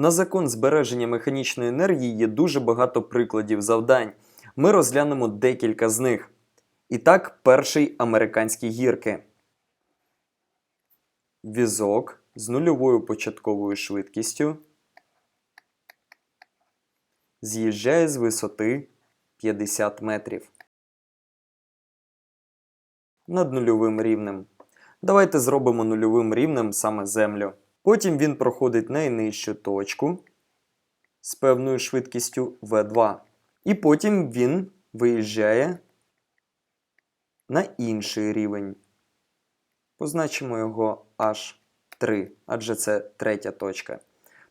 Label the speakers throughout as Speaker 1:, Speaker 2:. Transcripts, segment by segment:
Speaker 1: На закон збереження механічної енергії є дуже багато прикладів завдань. Ми розглянемо декілька з них. І так, перший американські гірки. Візок з нульовою початковою швидкістю з'їжджає з висоти 50 метрів над нульовим рівнем. Давайте зробимо нульовим рівнем саме землю. Потім він проходить найнижчу точку з певною швидкістю v2. І потім він виїжджає на інший рівень. Позначимо його H3, адже це третя точка.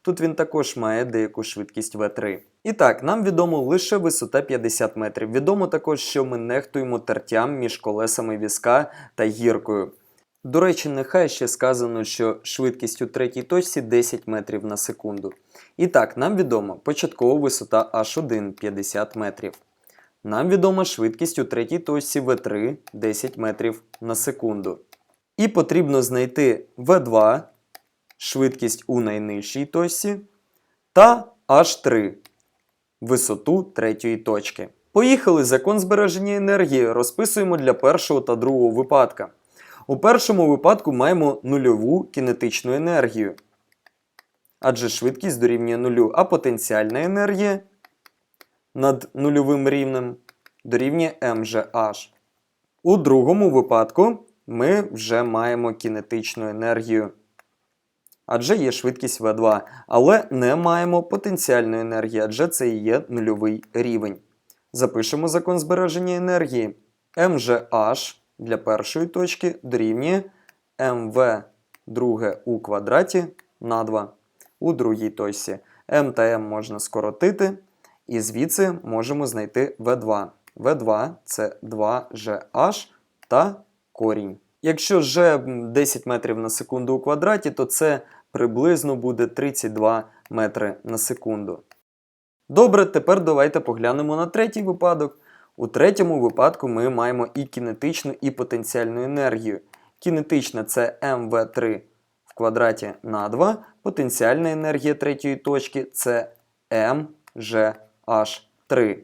Speaker 1: Тут він також має деяку швидкість v3. І так, нам відомо лише висота 50 метрів. Відомо також, що ми нехтуємо тертям між колесами візка та гіркою. До речі, нехай ще сказано, що швидкість у третій точці 10 метрів на секунду. І так, нам відомо початкова висота H1 50 метрів. Нам відома швидкість у третій точці V3 10 метрів на секунду. І потрібно знайти V2, швидкість у найнижчій точці, та H3 висоту третьої точки. Поїхали закон збереження енергії. Розписуємо для першого та другого випадка. У першому випадку маємо нульову кінетичну енергію. Адже швидкість дорівнює нулю, а потенціальна енергія над нульовим рівнем дорівнює mgh. У другому випадку ми вже маємо кінетичну енергію. Адже є швидкість v2, але не маємо потенціальної енергії, адже це і є нульовий рівень. Запишемо закон збереження енергії. mgh для першої точки дорівнює mv друге у квадраті на 2 у другій точці. m та m можна скоротити, і звідси можемо знайти v2. v2 це 2gh та корінь. Якщо g 10 метрів на секунду у квадраті, то це приблизно буде 32 метри на секунду. Добре, тепер давайте поглянемо на третій випадок. У третьому випадку ми маємо і кінетичну, і потенціальну енергію. Кінетична це mv3 в квадраті на 2, потенціальна енергія третьої точки це mgh3.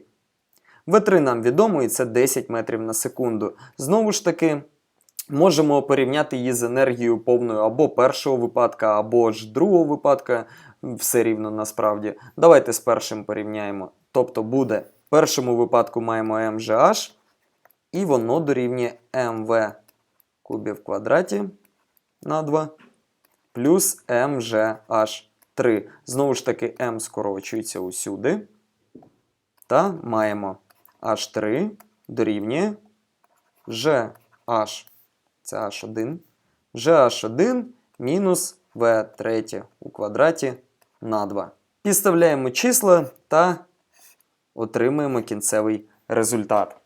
Speaker 1: В3 нам відомо і це 10 метрів на секунду. Знову ж таки, можемо порівняти її з енергією повною або першого випадка, або ж другого випадка. Все рівно насправді. Давайте з першим порівняємо. Тобто буде першому випадку маємо mgh, і воно дорівнює mv кубі в квадраті на 2 плюс mgh3. Знову ж таки, m скорочується усюди. Та маємо h3 дорівнює gh, це h1, gh1 мінус v3 у квадраті на 2. Підставляємо числа та отримуємо кінцевий результат.